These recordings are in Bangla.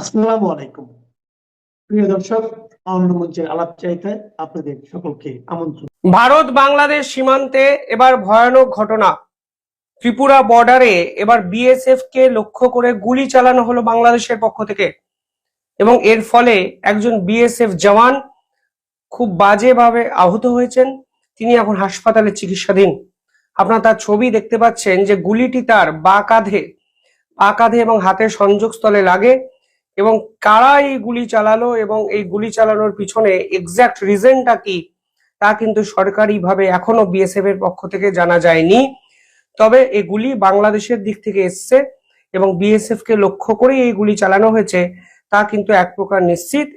আসসালামু আলাইকুম। প্রিয় দর্শক মঞ্চের আলাপ চাইতে আপনাদের সকলকে আমন্ত্রণ। ভারত বাংলাদেশ সীমান্তে এবার ভয়ানক ঘটনা। ত্রিপুরা বর্ডারে এবার বিএসএফ কে লক্ষ্য করে গুলি চালানো হলো বাংলাদেশের পক্ষ থেকে। এবং এর ফলে একজন বিএসএফ জওয়ান খুব বাজেভাবে আহত হয়েছেন। তিনি এখন হাসপাতালে চিকিৎসাধীন। আপনারা তার ছবি দেখতে পাচ্ছেন যে গুলিটি তার বা কাঁধে বা কাঁধে এবং হাতের সংযোগস্থলে লাগে। এবং কারা এই গুলি চালালো এবং এই গুলি চালানোর পিছনে এক্সাক্ট রিজনটা কি, তা কিন্তু সরকারিভাবে এখনও বিএসএফ এর পক্ষ থেকে জানা যায়নি। তবে এগুলি বাংলাদেশের দিক থেকে এসছে এবং বিএসএফ কে লক্ষ্য করেই এই গুলি চালানো হয়েছে, তা কিন্তু এক প্রকার নিশ্চিত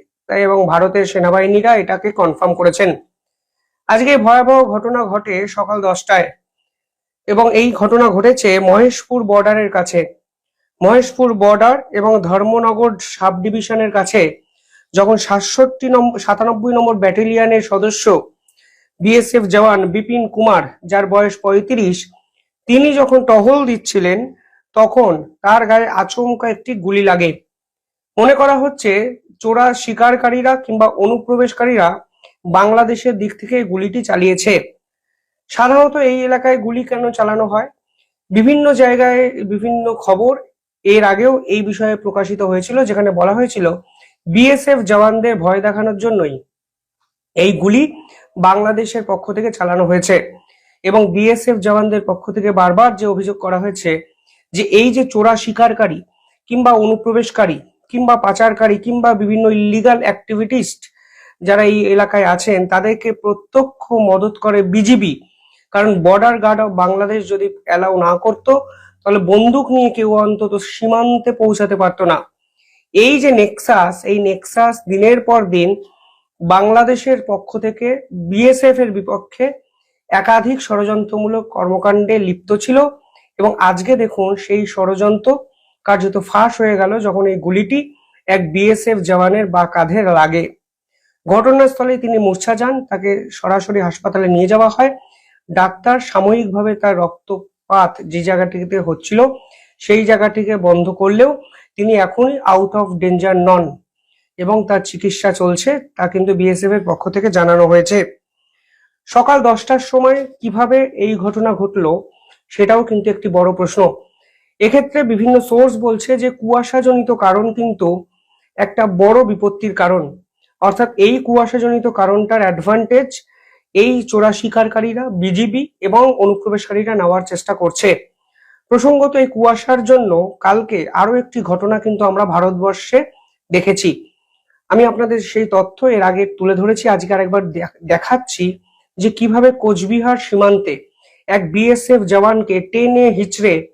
এবং ভারতের সেনাবাহিনীরা এটাকে কনফার্ম করেছেন। আজকে ভয়াবহ ঘটনা ঘটে সকাল দশটায় এবং এই ঘটনা ঘটেছে মহেশপুর বর্ডারের কাছে। মহেশপুর বর্ডার এবং ধর্মনগর সাব ডিভিশনের কাছে যখন সাতষট্টি নম্বর সাতানব্বই নম্বর ব্যাটালিয়নের সদস্য বিএসএফ জওয়ান বিপিন কুমার, যার বয়স পঁয়ত্রিশ, তিনি যখন টহল দিচ্ছিলেন, তখন তার গায়ে আচমকা একটি গুলি লাগে। মনে করা হচ্ছে চোরা শিকারকারীরা কিংবা অনুপ্রবেশকারীরা বাংলাদেশের দিক থেকে গুলিটি চালিয়েছে। সাধারণত এই এলাকায় গুলি কেন চালানো হয়? বিভিন্ন জায়গায় বিভিন্ন খবর এর আগেও এই বিষয়ে প্রকাশিত হয়েছিল, যেখানে বলা হয়েছিল বিএসএফ জওয়ানদের ভয় দেখানোর জন্যই এই গুলি বাংলাদেশের পক্ষ থেকে চালানো হয়েছে এবং বিএসএফ জওয়ানদের পক্ষ থেকে বারবার যে অভিযোগ করা হয়েছে যে এই যে চোরা শিকারকারী কিংবা অনুপ্রবেশকারী কিংবা পাচারকারী কিংবা বিভিন্ন ইলিগাল অ্যাক্টিভিটিস্ট যারা এই এলাকায় আছেন, তাদেরকে প্রত্যক্ষ মদত করে বিজিবি কারণ বর্ডার গার্ড অফ বাংলাদেশ যদি অ্যালাউ না করতো তাহলে বন্দুক নিয়ে কেউ অন্তত সীমান্তে পৌঁছাতে পারতো না। এই যে নেক্সাস, এই নেক্সাস দিনের পর দিন বাংলাদেশের পক্ষ থেকে বিএসএফ এর বিপক্ষে একাধিক ষড়যন্ত্রমূলক কর্মকাণ্ডে লিপ্ত ছিল এবং আজকে দেখুন সেই ষড়যন্ত্র কার্যত ফাঁস হয়ে গেল যখন এই গুলিটি এক বিএসএফ জওয়ানের বা কাঁধে লাগে ঘটনাস্থলে তিনি মূর্ছা যান, তাকে সরাসরি হাসপাতালে নিয়ে যাওয়া হয়। ডাক্তার সাময়িকভাবে তার রক্তপাত যে জায়গাটিতে হচ্ছিল, সেই জায়গাটিকে বন্ধ করলেও তিনি এখনই আউট অফ ডেঞ্জার নন এবং তার চিকিৎসা চলছে, তা কিন্তু বিএসএফ এর পক্ষ থেকে জানানো হয়েছে। সকাল দশটার সময় কীভাবে এই ঘটনা ঘটলো সেটাও কিন্তু একটি বড় প্রশ্ন। এক্ষেত্রে বিভিন্ন সোর্স বলছে যে কুয়াশাজনিত কারণ কিন্তু একটা বড় বিপত্তির কারণ। অর্থাৎ এই কুয়াশাজনিত কারণটার অ্যাডভান্টেজ এই চোরা শিকারকারীরা বিজিবি এবং অনুপ্রবেশকারীরা নেওয়ার চেষ্টা করছে। প্রসঙ্গত এই কুয়াশার জন্য কালকে আরও একটি ঘটনা কিন্তু আমরা ভারতবর্ষে দেখেছি। আমি আপনাদের সেই তথ্য এর আগে তুলে ধরেছি, আজকে আরেকবার দেখ- দেখাচ্ছি যে কীভাবে কোচবিহার সীমান্তে এক বিএসএফ জওয়ানকে টেনে হিচড়ে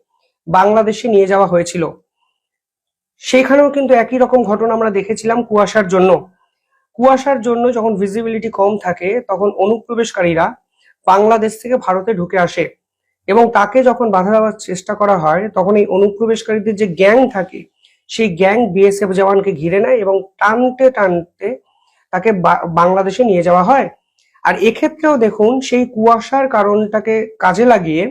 বাংলাদেশে নিয়ে যাওয়া হয়েছিল। সেখানেও কিন্তু একই রকম ঘটনা আমরা দেখেছিলাম কুয়াশার জন্য। কুয়াশার জন্য যখন ভিজিবিলিটি কম থাকে, তখন অনুপ্রবেশকারীরা বাংলাদেশ থেকে ভারতে ঢুকে আসে। এবং তাকে যখন বাধা দেওয়ার চেষ্টা করা হয়, তখন এই অনুপ্রবেশকারীদের যে গ্যাং থাকে, সেই গ্যাং বিএসএফ জওয়ানকে ঘিরে নেয় এবং টানতে টানতে তাকে বাংলাদেশে নিয়ে যাওয়া হয়। আর এক্ষেত্রেও দেখুন, সেই কুয়াশার কারণটাকে কাজে লাগিয়ে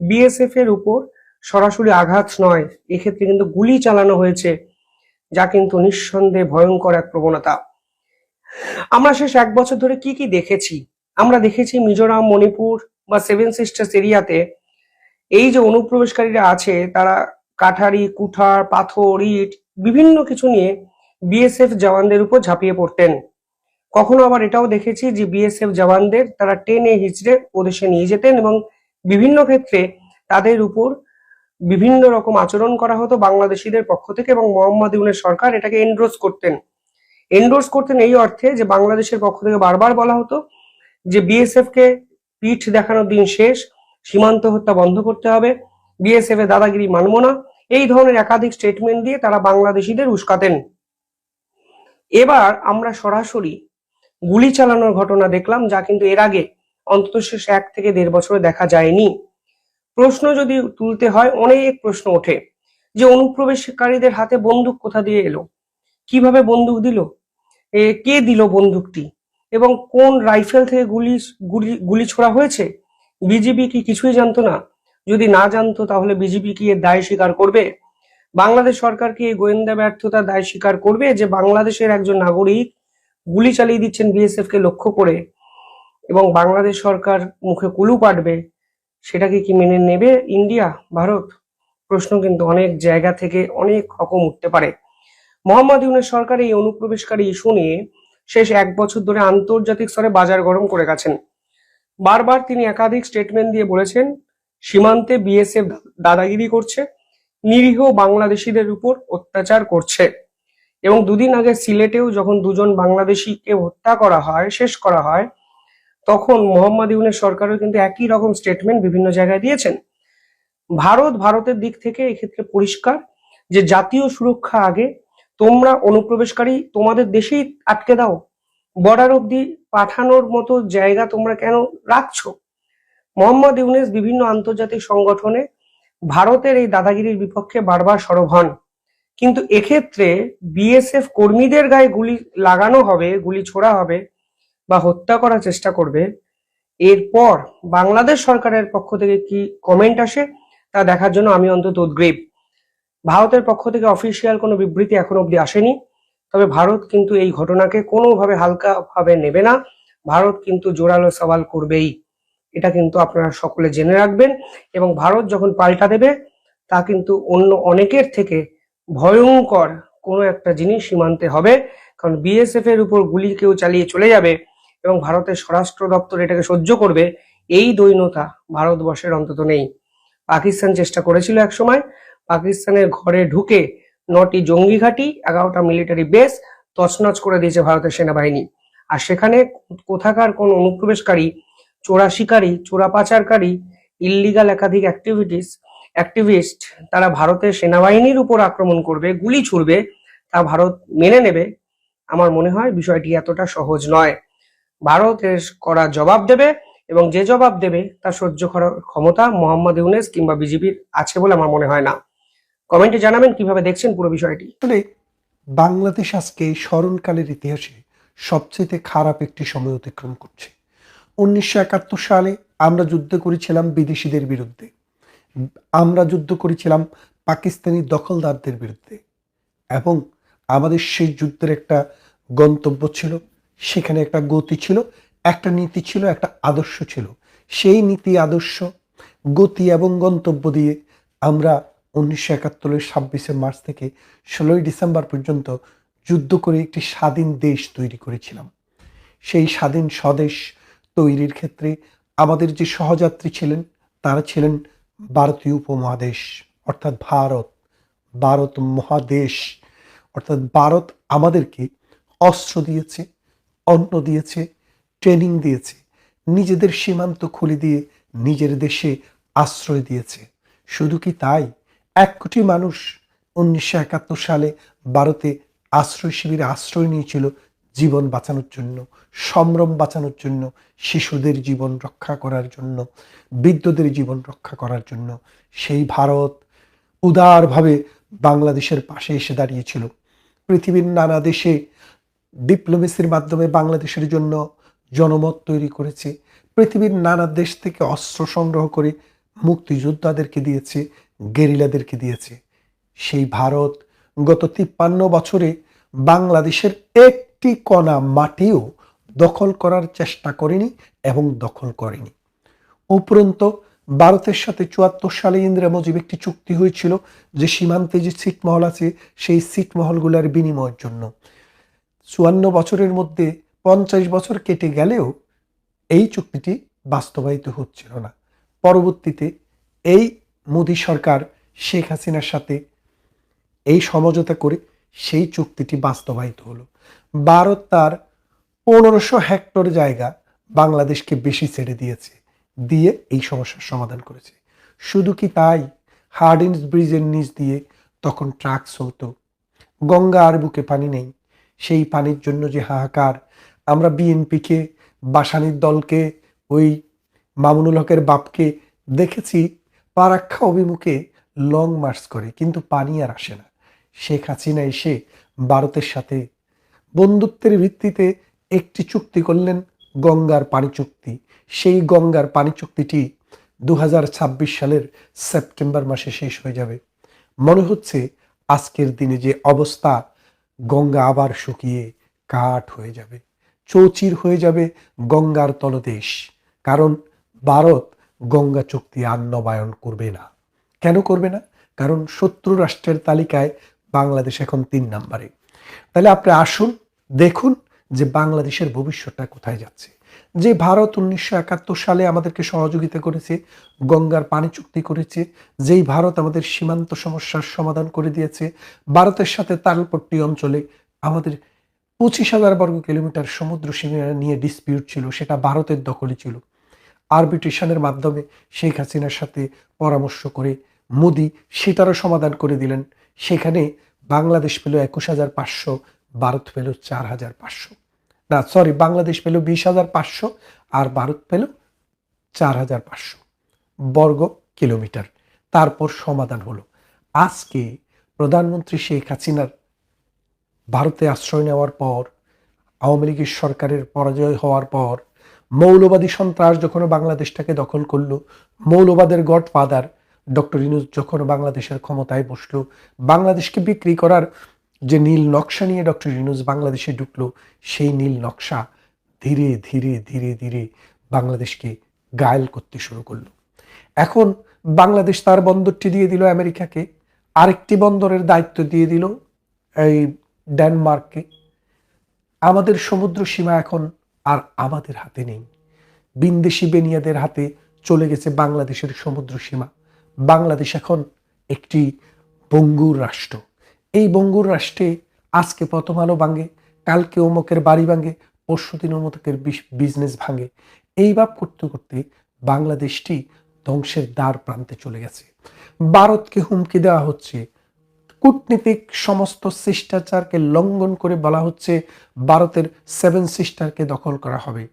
বিএসএফ এর উপর সরাসরি আঘাত নয়। এক্ষেত্রে কিন্তু গুলি চালানো হয়েছে, যা কিন্তু নিঃসন্দেহে ভয়ঙ্কর এক প্রবণতা। আমরা শেষ এক বছর ধরে কি কি দেখেছি? আমরা দেখেছি মিজোরাম, মণিপুর বা সেভেন সিস্টার্স এরিয়াতে এই যে অনুপ্রবেশকারীরা আছে, তারা কাঠারি, কুঠার, পাথর, ইট বিভিন্ন কিছু নিয়ে বিএসএফ জওয়ানদের উপর ঝাঁপিয়ে পড়তেন। কখনো আবার এটাও দেখেছি যে বিএসএফ জওয়ানদের তারা টেনে হিচড়ে ওদেশে নিয়ে যেতেন এবং বিভিন্ন ক্ষেত্রে তাদের উপর বিভিন্ন রকম আচরণ করা হতো বাংলাদেশিদের পক্ষ থেকে এবং মোহাম্মদ ইউনের সরকার এটাকে এন্ডোর্স করতেন। এন্ডোর্স করতেন এই অর্থে যে বাংলাদেশের পক্ষ থেকে বারবার বলা হতো যে বিএসএফ কে পিঠ দেখানোর দিন শেষ, সীমান্ত হত্যা বন্ধ করতে হবে। বিএসএফ এর দাদাগিরি মানব না। এই ধরনের একাধিক স্টেটমেন্ট দিয়ে তারা বাংলাদেশিদের উস্কাতেন। এবার আমরা সরাসরি গুলি চালানোর ঘটনা দেখলাম, যা কিন্তু এর আগে অন্তত শেষ এক থেকে দেড় বছরে দেখা যায়নি। প্রশ্ন যদি তুলতে হয়, অনেক প্রশ্ন ওঠে যে অনুপ্রবেশকারীদের হাতে বন্দুক কোথা দিয়ে এলো? কীভাবে বন্দুক দিল? এ, কে দিল বন্দুকটি? এবং কোন রাইফেল থেকে গুলি গুলি গুলি ছোড়া হয়েছে? বিজিবি কি কিছুই জানতো না? যদি না জানতো, তাহলে বিজিবি কি এর দায় স্বীকার করবে? বাংলাদেশ সরকার কি এই গোয়েন্দা ব্যর্থতার দায় স্বীকার করবে যে বাংলাদেশের একজন নাগরিক গুলি চালিয়ে দিচ্ছেন বিএসএফ কে লক্ষ্য করে? এবং বাংলাদেশ সরকার মুখে কুলু পাটবে? সেটাকে কি মেনে নেবে ইন্ডিয়া, ভারত? প্রশ্ন কিন্তু অনেক জায়গা থেকে অনেক রকম উঠতে পারে। মোহাম্মদ ইউনের সরকার এই অনুপ্রবেশকারী ইস্যু নিয়ে শেষ এক বছর ধরে আন্তর্জাতিক স্তরে বাজার গরম করে গেছেন। বারবার তিনি একাধিক স্টেটমেন্ট দিয়ে বলেছেন, সীমান্তে বিএসএফ দাদাগিরি করছে, নিরীহ বাংলাদেশিদের উপর অত্যাচার করছে। এবং দুদিন আগে সিলেটেও যখন দুজন বাংলাদেশিকে হত্যা করা হয়, শেষ করা হয়, তখন মোহাম্মদ ইউনের সরকারও কিন্তু একই রকম স্টেটমেন্ট বিভিন্ন জায়গায় দিয়েছেন। ভারত, ভারতের দিক থেকে এক্ষেত্রে পরিষ্কার যে জাতীয় সুরক্ষা আগে তোমরা অনুপ্রবেশকারী, তোমাদের দেশেই আটকে দাও। বর্ডার অব্দি পাঠানোর মতো জায়গা তোমরা কেন রাখছো? মোহাম্মদ ইউনেস বিভিন্ন আন্তর্জাতিক সংগঠনে ভারতের এই দাদাগিরির বিপক্ষে বারবার সরব হন। কিন্তু এক্ষেত্রে বিএসএফ কর্মীদের গায়ে গুলি লাগানো হবে, গুলি ছোড়া হবে বা হত্যা করার চেষ্টা করবে। এরপর বাংলাদেশ সরকারের পক্ষ থেকে কি কমেন্ট আসে তা দেখার জন্য আমি অন্তত উদ্গ্রীব। ভারতের পক্ষ থেকে অফিসিয়াল কোনো বিবৃতি এখনও অব্দি আসেনি। তবে ভারত কিন্তু এই ঘটনাকে কোনোভাবে হালকা ভাবে নেবে না। ভারত কিন্তু জোরালো সওয়াল করবেই। এটা কিন্তু আপনারা সকলে জেনে রাখবেন এবং ভারত যখন পাল্টা দেবে, তা কিন্তু অন্য অনেকের থেকে ভয়ঙ্কর কোনো একটা জিনিস সীমান্তে হবে। কারণ বিএসএফ এর উপর গুলি কেউ চালিয়ে চলে যাবে এবং ভারতের স্বরাষ্ট্র দপ্তর এটাকে সহ্য করবে, এই দৈন্যতা ভারতবর্ষের অন্তত নেই। পাকিস্তান চেষ্টা করেছিল একসময় পাকিস্তানের ঘরে ঢুকে নটি জঙ্গি ঘাঁটি, এগারোটা মিলিটারি বেস তছনছ করে দিয়েছে ভারতের সেনাবাহিনী। আর সেখানে কোথাকার কোন অনুপ্রবেশকারী, চোরা শিকারী, চোরা পাচারকারী ইল্লিগাল একাধিক অ্যাক্টিভিটিস অ্যাক্টিভিস্ট তারা ভারতের সেনাবাহিনীর উপর আক্রমণ করবে, গুলি ছুড়বে, তা ভারত মেনে নেবে, আমার মনে হয় বিষয়টি এতটা সহজ নয়। ভারতের করা জবাব দেবে এবং যে জবাব দেবে তা সহ্য করার ক্ষমতা মোহাম্মদ ইউনেস কিংবা বিজেপির আছে বলে আমার মনে হয় না। কমেন্টে জানাবেন কীভাবে দেখছেন পুরো বিষয়টি। আসলে বাংলাদেশ আজকে স্মরণকালের ইতিহাসে সবচেয়ে খারাপ একটি সময় অতিক্রম করছে। উনিশশো একাত্তর সালে আমরা যুদ্ধ করেছিলাম বিদেশিদের বিরুদ্ধে। আমরা যুদ্ধ করেছিলাম পাকিস্তানি দখলদারদের বিরুদ্ধে। এবং আমাদের সেই যুদ্ধের একটা গন্তব্য ছিল, সেখানে একটা গতি ছিল, একটা নীতি ছিল, একটা আদর্শ ছিল। সেই নীতি, আদর্শ, গতি এবং গন্তব্য দিয়ে আমরা উনিশশো একাত্তরের ছাব্বিশে মার্চ থেকে ষোলোই ডিসেম্বর পর্যন্ত যুদ্ধ করে একটি স্বাধীন দেশ তৈরি করেছিলাম। সেই স্বাধীন স্বদেশ তৈরির ক্ষেত্রে আমাদের যে সহযাত্রী ছিলেন, তারা ছিলেন ভারতীয় উপমহাদেশ, অর্থাৎ ভারত। ভারত মহাদেশ, অর্থাৎ ভারত আমাদেরকে অস্ত্র দিয়েছে, অন্ন দিয়েছে, ট্রেনিং দিয়েছে, নিজেদের সীমান্ত খুলে দিয়ে নিজের দেশে আশ্রয় দিয়েছে। শুধু কি তাই? এক কোটি মানুষ উনিশশো একাত্তর সালে ভারতে আশ্রয় শিবিরে আশ্রয় নিয়েছিল জীবন বাঁচানোর জন্য, সম্ভ্রম বাঁচানোর জন্য, শিশুদের জীবন রক্ষা করার জন্য, বৃদ্ধদের জীবন রক্ষা করার জন্য। সেই ভারত উদারভাবে বাংলাদেশের পাশে এসে দাঁড়িয়েছিল। পৃথিবীর নানা দেশে ডিপ্লোমেসির মাধ্যমে বাংলাদেশের জন্য জনমত তৈরি করেছে। পৃথিবীর নানা দেশ থেকে অস্ত্র সংগ্রহ করে মুক্তিযোদ্ধাদেরকে দিয়েছে। গেরিলাদেরকে দিয়েছে। সেই ভারত গত তিপ্পান্ন বছরে বাংলাদেশের একটি কণা মাটিও দখল করার চেষ্টা করেনি এবং দখল করেনি। উপরন্ত ভারতের সাথে চুয়াত্তর সালে ইন্দিরা মুজিব একটি চুক্তি হয়েছিল যে সীমান্তে যে ছিটমহল আছে, সেই ছিটমহলগুলোর বিনিময়ের জন্য। চুয়ান্ন বছরের মধ্যে পঞ্চাশ বছর কেটে গেলেও এই চুক্তিটি বাস্তবায়িত হচ্ছিল না। পরবর্তীতে এই মোদী সরকার শেখ হাসিনার সাথে এই সমঝোতা করে সেই চুক্তিটি বাস্তবায়িত হলো। ভারত তার পনেরোশো হেক্টর জায়গা বাংলাদেশকে বেশি ছেড়ে দিয়েছে, দিয়ে এই সমস্যার সমাধান করেছে। শুধু কি তাই? হার্ডিন্স ব্রিজের নিচ দিয়ে তখন ট্রাক চলতো। গঙ্গা আর বুকে পানি নেই। সেই পানির জন্য যে হাহাকার। আমরা বিএনপিকে, বাসানির দলকে, ওই মামুনুল হকের বাপকে দেখেছি পারাক্ষা অভিমুখে লং মার্চ করে, কিন্তু পানি আর আসে না। শেখ হাসিনা এসে ভারতের সাথে বন্ধুত্বের ভিত্তিতে একটি চুক্তি করলেন, গঙ্গার পানি চুক্তি। সেই গঙ্গার পানি চুক্তিটি দু হাজার ছাব্বিশ সালের সেপ্টেম্বর মাসে শেষ হয়ে যাবে। মনে হচ্ছে আজকের দিনে যে অবস্থা, গঙ্গা আবার শুকিয়ে কাঠ হয়ে যাবে, চৌচির হয়ে যাবে গঙ্গার তলদেশ। কারণ ভারত গঙ্গা চুক্তি আর নবায়ন করবে না। কেন করবে না? কারণ শত্রু রাষ্ট্রের তালিকায় বাংলাদেশ এখন তিন নম্বরে। তাহলে আপনি আসুন, দেখুন যে বাংলাদেশের ভবিষ্যৎটা কোথায় যাচ্ছে। যে ভারত উনিশশো একাত্তর সালে আমাদেরকে সহযোগিতা করেছে, গঙ্গার পানি চুক্তি করেছে, যেই ভারত আমাদের সীমান্ত সমস্যার সমাধান করে দিয়েছে, ভারতের সাথে তালপট্টি অঞ্চলে আমাদের পঁচিশ হাজার বর্গ কিলোমিটার সমুদ্র সীমানা নিয়ে ডিসপিউট ছিল, সেটা ভারতের দখলে ছিল। আরবিট্রেশনের মাধ্যমে শেখ হাসিনার সাথে পরামর্শ করে মোদি সেটারও সমাধান করে দিলেন। সেখানে বাংলাদেশ পেল একুশ হাজার পাঁচশো, ভারত পেল চার হাজার পাঁচশো। না সরি বাংলাদেশ পেল বিশ হাজার পাঁচশো আর ভারত পেল চার হাজার পাঁচশো বর্গ কিলোমিটার। তারপর সমাধান হলো। আজকে প্রধানমন্ত্রী শেখ হাসিনার ভারতে আশ্রয় নেওয়ার পর, আওয়ামী লীগের সরকারের পরাজয় হওয়ার পর মৌলবাদী সন্ত্রাস যখন বাংলাদেশটাকে দখল করল, মৌলবাদের গডফাদার ডক্টর ইনুস যখন বাংলাদেশের ক্ষমতায় বসল, বাংলাদেশকে বিক্রি করার যে নীল নকশা নিয়ে ডক্টর ইনুস বাংলাদেশে ঢুকলো, সেই নীল নকশা ধীরে ধীরে ধীরে ধীরে বাংলাদেশকে গায়েল করতে শুরু করল। এখন বাংলাদেশ তার বন্দরটি দিয়ে দিল আমেরিকাকে, আরেকটি বন্দরের দায়িত্ব দিয়ে দিল এই ডেনমার্ককে। আমাদের সমুদ্র সীমা এখন আর আমাদের হাতে নেই। বিন্দেশি বেনিয়াদের হাতে চলে গেছে বাংলাদেশের সমুদ্র সীমা। বাংলাদেশ এখন একটি বঙ্গুর রাষ্ট্র। এই বঙ্গুর রাষ্ট্রে আজকে প্রথম আলো ভাঙে, কালকে অমুকের বাড়ি ভাঙে, পরশু দিন অমুকের বিজনেস ভাঙে। এইভাবে করতে করতে বাংলাদেশটি ধ্বংসের দ্বার প্রান্তে চলে গেছে। ভারতকে হুমকি দেওয়া হচ্ছে কূটনীতিক সমস্ত শিষ্টাচারকে লঙ্ঘন করে বলা হচ্ছে ভারতের সেভেন সিস্টারকে দখল করা হবে।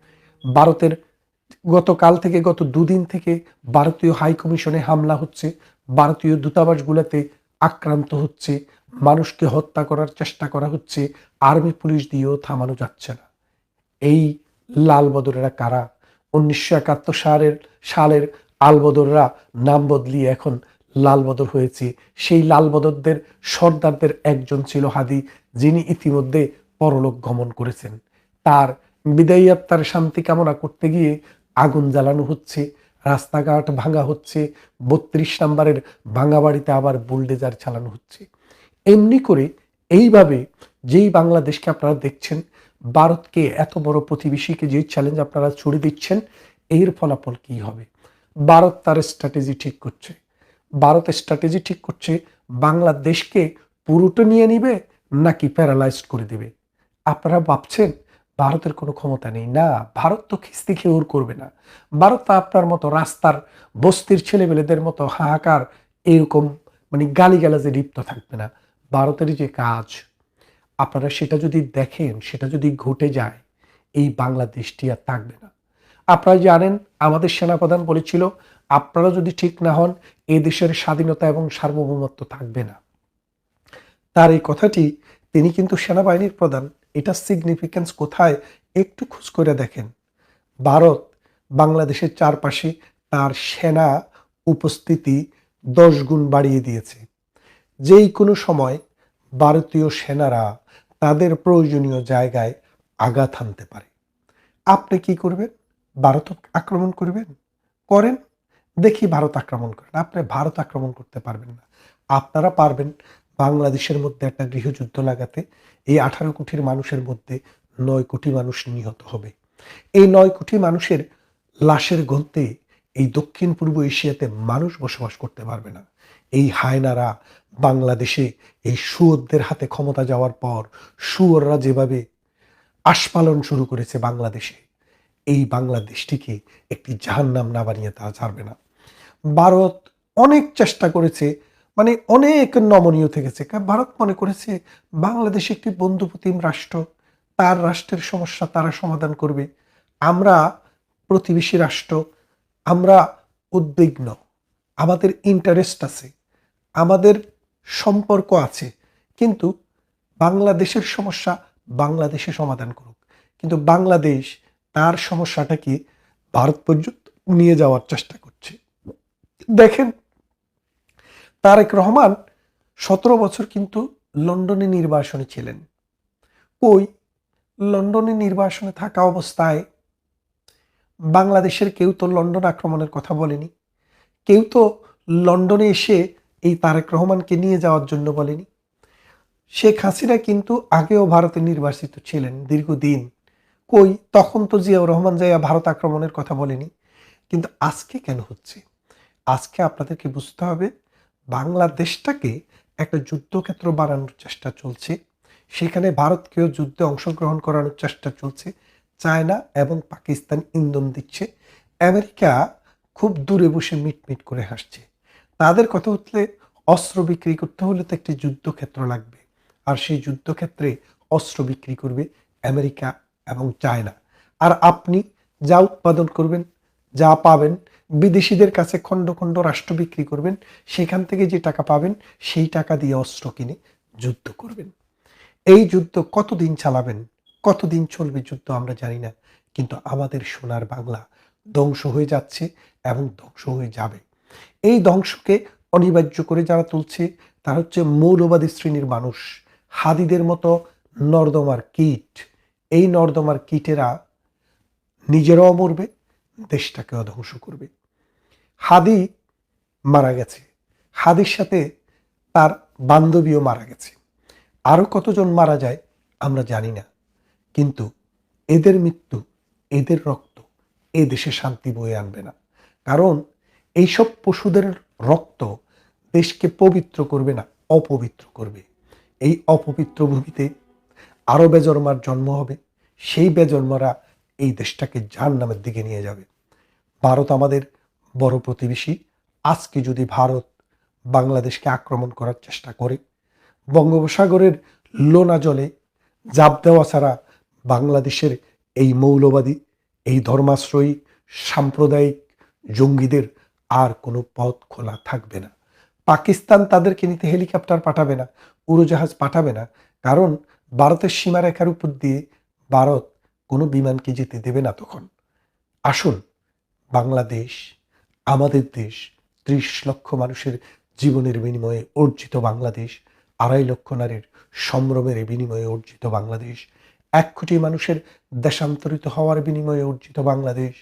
ভারতের গতকাল থেকে গত দুদিন থেকে ভারতীয় হাই কমিশনে হামলা হচ্ছে। ভারতীয় দূতাবাসগুলোতে আক্রান্ত হচ্ছে। মানুষকে হত্যা করার চেষ্টা করা হচ্ছে। আর্মি পুলিশ দিয়েও থামানো যাচ্ছে না। এই লাল বদরেরা কারা? উনিশশো একাত্তর সালের সালের আলবদররা নাম বদলিয়ে এখন লাল বদর হয়েছে। সেই লাল বদরদের সর্দারদের একজন ছিল হাদি, যিনি ইতিমধ্যে পরলোক গমন করেছেন। তার বিদায়ী আত্মার শান্তি কামনা করতে গিয়ে আগুন জ্বালানো হচ্ছে, রাস্তাঘাট ভাঙা হচ্ছে, বত্রিশ নম্বরের ভাঙা বাড়িতে আবার বুলডেজার চালানো হচ্ছে। এমনি করে এইভাবে যেই বাংলাদেশকে আপনারা দেখছেন, ভারতকে এত বড় প্রতিবেশীকে যে চ্যালেঞ্জ আপনারা ছুড়ে দিচ্ছেন, এর ফলাফল কি হবে? ভারত তার স্ট্র্যাটেজি ঠিক করছে। ভারত স্ট্র্যাটেজি ঠিক করছে, বাংলাদেশকে পুরোটা নিয়ে নিবে নাকি প্যারালাইজ করে দিবে? আপনারা ভাবছেন ভারতের কোনো ক্ষমতা নেই। না, ভারত তো খিস্তি খেয়ে ওর করবে না। ভারত তো আপনার মতো রাস্তার বস্তির ছেলেমেয়েদের মতো হাহাকার এরকম মানে গালিগালাজে লিপ্ত থাকবে না। ভারতের যে কাজ, আপনারা সেটা যদি দেখেন, সেটা যদি ঘটে যায়, এই বাংলাদেশটি আর থাকবে না। আপনারা জানেন, আমাদের সেনাপ্রধান বলেছিল, আপনারা যদি ঠিক না হন এই দেশের স্বাধীনতা এবং সার্বভৌমত্ব থাকবে না। তার এই কথাটি তিনি কিন্তু সেনাবাহিনীর প্রধান, এটা সিগনিফিকেন্স কোথায় একটু খোঁজ করে দেখেন। ভারত বাংলাদেশের চারপাশে তার সেনা উপস্থিতি দশ গুণ বাড়িয়ে দিয়েছে। যেই কোনো সময় ভারতীয় সেনারা তাদের প্রয়োজনীয় জায়গায় আঘাত হানতে পারে। আপনি কি করবেন? ভারত আক্রমণ করবেন? করেন? দেখি ভারত আক্রমণ করেন আপনি ভারত আক্রমণ করতে পারবেন না। আপনারা পারবেন বাংলাদেশের মধ্যে একটা গৃহযুদ্ধ লাগাতে। এই আঠারো কোটির মানুষের মধ্যে নয় কোটি মানুষ নিহত হবে। এই নয় কোটি মানুষের লাশের গন্তে এই দক্ষিণ পূর্ব এশিয়াতে মানুষ বসবাস করতে পারবে না। এই হায়নারা বাংলাদেশে এই শুয়োরদের হাতে ক্ষমতা যাওয়ার পর শুয়োররা যেভাবে আস্পালন শুরু করেছে বাংলাদেশে, এই বাংলাদেশটিকে একটি জাহান্নাম না বানিয়ে তা ছাড়বে না। ভারত অনেক চেষ্টা করেছে মানে অনেক নমনীয় থেকেছে। ভারত মনে করেছে বাংলাদেশ একটি বন্ধুপ্রতিম রাষ্ট্র, তার রাষ্ট্রের সমস্যা তারা সমাধান করবে। আমরা প্রতিবেশী রাষ্ট্র, আমরা উদ্বিগ্ন, আমাদের ইন্টারেস্ট আছে, আমাদের সম্পর্ক আছে, কিন্তু বাংলাদেশের সমস্যা বাংলাদেশে সমাধান করুক। কিন্তু বাংলাদেশ তার সমস্যাটাকে ভারত পর্যন্ত নিয়ে যাওয়ার চেষ্টা দেখেন, তারেক রহমান সতেরো বছর কিন্তু লন্ডনে নির্বাসনে ছিলেন। কই? লন্ডনে নির্বাসনে থাকা অবস্থায় বাংলাদেশের কেউ তো লন্ডন আক্রমণের কথা বলেনি, কেউ তো লন্ডনে এসে এই তারেক রহমানকে নিয়ে যাওয়ার জন্য বলেনি। শেখ হাসিনা কিন্তু আগেও ভারতে নির্বাসিত ছিলেন দীর্ঘদিন। কই? তখন তো জিয়াউর রহমান যাইয়া ভারত আক্রমণের কথা বলেনি, কিন্তু আজকে কেন হচ্ছে? আজকে আপনাদেরকে বুঝতে হবে বাংলাদেশটাকে একটা যুদ্ধক্ষেত্র বানানোর চেষ্টা চলছে। সেখানে ভারতকেও যুদ্ধে অংশগ্রহণ করানোর চেষ্টা চলছে। চায়না এবং পাকিস্তান ইন্ধন দিচ্ছে। আমেরিকা খুব দূরে বসে মিটমিট করে হাসছে। তাদের কথা হচ্ছে অস্ত্র বিক্রি করতে হলে তো একটি যুদ্ধক্ষেত্র লাগবে। আর সেই যুদ্ধক্ষেত্রে অস্ত্র বিক্রি করবে আমেরিকা এবং চায়না। আর আপনি যা উৎপাদন করবেন, যা পাবেন বিদেশিদের কাছে খণ্ড খণ্ড রাষ্ট্র বিক্রি করবেন, সেখান থেকে যে টাকা পাবেন, সেই টাকা দিয়ে অস্ত্র কিনে যুদ্ধ করবেন। এই যুদ্ধ কতদিন চালাবেন, কতদিন চলবে যুদ্ধ আমরা জানি না, কিন্তু আমাদের সোনার বাংলা ধ্বংস হয়ে যাচ্ছে এবং ধ্বংস হয়ে যাবে। এই ধ্বংসকে অনিবার্য করে যারা তুলছে, তারা হচ্ছে মৌলবাদী শ্রেণির মানুষ। হাদিদের মতো নর্দমার কীট। এই নর্দমার কীটেরা নিজেরাও মরবে, দেশটাকেও ধ্বংস করবে। হাদি মারা গেছে। হাদির সাথে তার বান্ধবীও মারা গেছে। আরও কতজন মারা যায় আমরা জানি না। কিন্তু এদের মৃত্যু, এদের রক্ত এ দেশে শান্তি বয়ে আনবে না। কারণ এইসব পশুদের রক্ত দেশকে পবিত্র করবে না, অপবিত্র করবে। এই অপবিত্র ভূমিতে আরও বেজন্মার জন্ম হবে। সেই বেজন্মারা এই দেশটাকে যার নামের দিকে নিয়ে যাবে। ভারত আমাদের বড় প্রতিবেশী, আজকে যদি ভারত বাংলাদেশকে আক্রমণ করার চেষ্টা করে, বঙ্গোপসাগরের লোনা জলে জাপ দেওয়া ছাড়া বাংলাদেশের এই মৌলবাদী, এই ধর্মাশ্রয়ী, সাম্প্রদায়িক জঙ্গিদের আর কোনো পথ খোলা থাকবে না। পাকিস্তান তাদেরকে নিতে হেলিকপ্টার পাঠাবে না, উড়োজাহাজ পাঠাবে না, কারণ ভারতের সীমারেখার উপর দিয়ে ভারত কোনো বিমানকে যেতে দেবে না তখন। আসুন, বাংলাদেশ আমাদের দেশ ত্রিশ লক্ষ মানুষের জীবনের বিনিময়ে অর্জিত বাংলাদেশ, আড়াই লক্ষ নারীর সম্ভ্রমের বিনিময়ে অর্জিত বাংলাদেশ, এক কোটি মানুষের দেশান্তরিত হওয়ার বিনিময়ে অর্জিত বাংলাদেশ,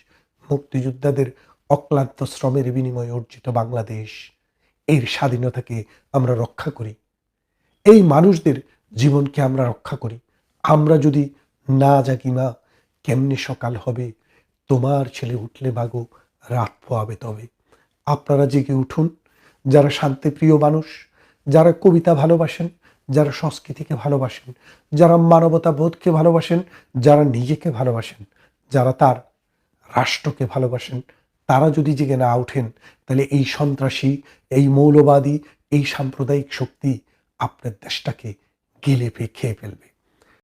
মুক্তিযোদ্ধাদের অক্লান্ত শ্রমের বিনিময়ে অর্জিত বাংলাদেশ। এর স্বাধীনতাকে আমরা রক্ষা করি। এই মানুষদের জীবনকে আমরা রক্ষা করি। আমরা যদি না জাগি মা, কেমনে সকাল হবে? তোমার ছেলে উঠলে বাগো রাত পোয়াবে তবে। আপনারা জেগে উঠুন, যারা শান্তিপ্রিয় মানুষ, যারা কবিতা ভালোবাসেন, যারা সংস্কৃতিকে ভালোবাসেন, যারা মানবতা বোধকে ভালোবাসেন, যারা নিজেকে ভালোবাসেন, যারা তার রাষ্ট্রকে ভালোবাসেন, তারা যদি জেগে না ওঠেন, তাহলে এই সন্ত্রাসী, এই মৌলবাদী, এই সাম্প্রদায়িক শক্তি আপনার দেশটাকে গেলে ফে খেয়ে ফেলবে।